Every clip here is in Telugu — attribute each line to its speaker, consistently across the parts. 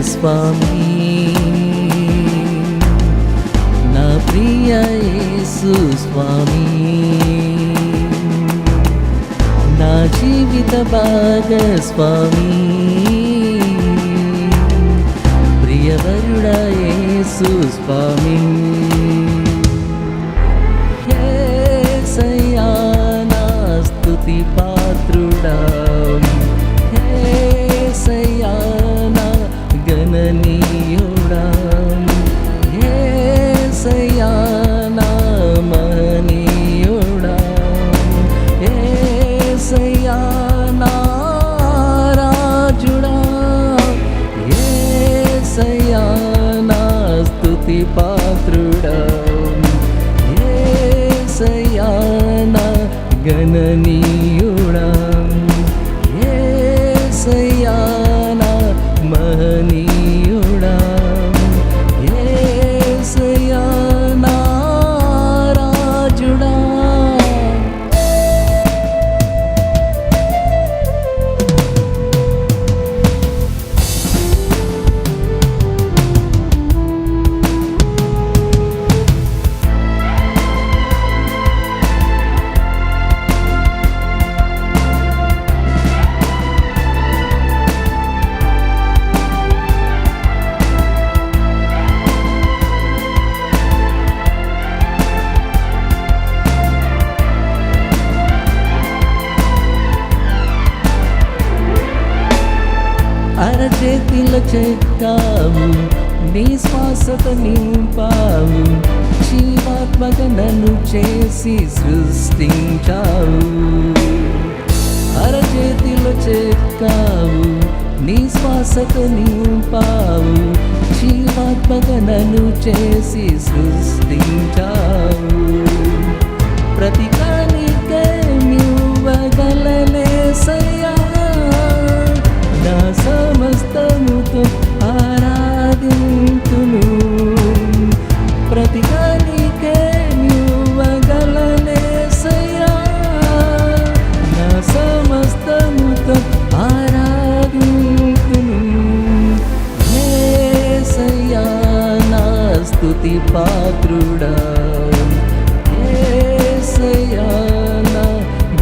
Speaker 1: స్వామి. నా ప్రియ యేసు స్వామి. నా జీవిత భాగస్వామి. ప్రియవరుడా యేసు స్వామి. గణనీయుడా ఏ సై మన అరచేతిలో చెక్కావు నీ శ్వాసత నింపావు జీవాత్మక నన్ను చేసి సృష్టించావు. అరచేతిలో చెక్కావు నీ శ్వాసత నింపావు జీవాత్మక నన్ను చేసి సృష్టి పాత్రుడా యేసయ్యా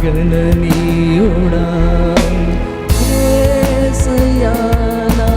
Speaker 1: గణనీయుడా. యేసయ్యా నా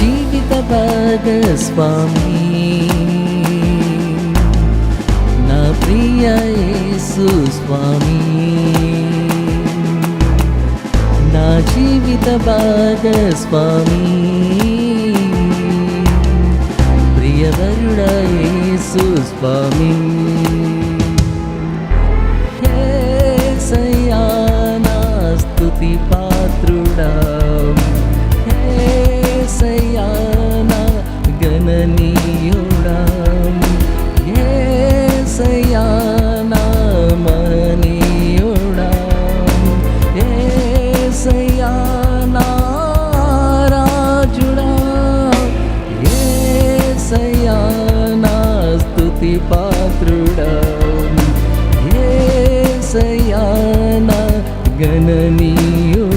Speaker 1: జీవిత భాగస్వామి. నా ప్రియ యేసు స్వామి. నా జీవిత భాగస్వామి. ప్రియవరుడా యేసు యేసు స్వామి. ഗണനീയോ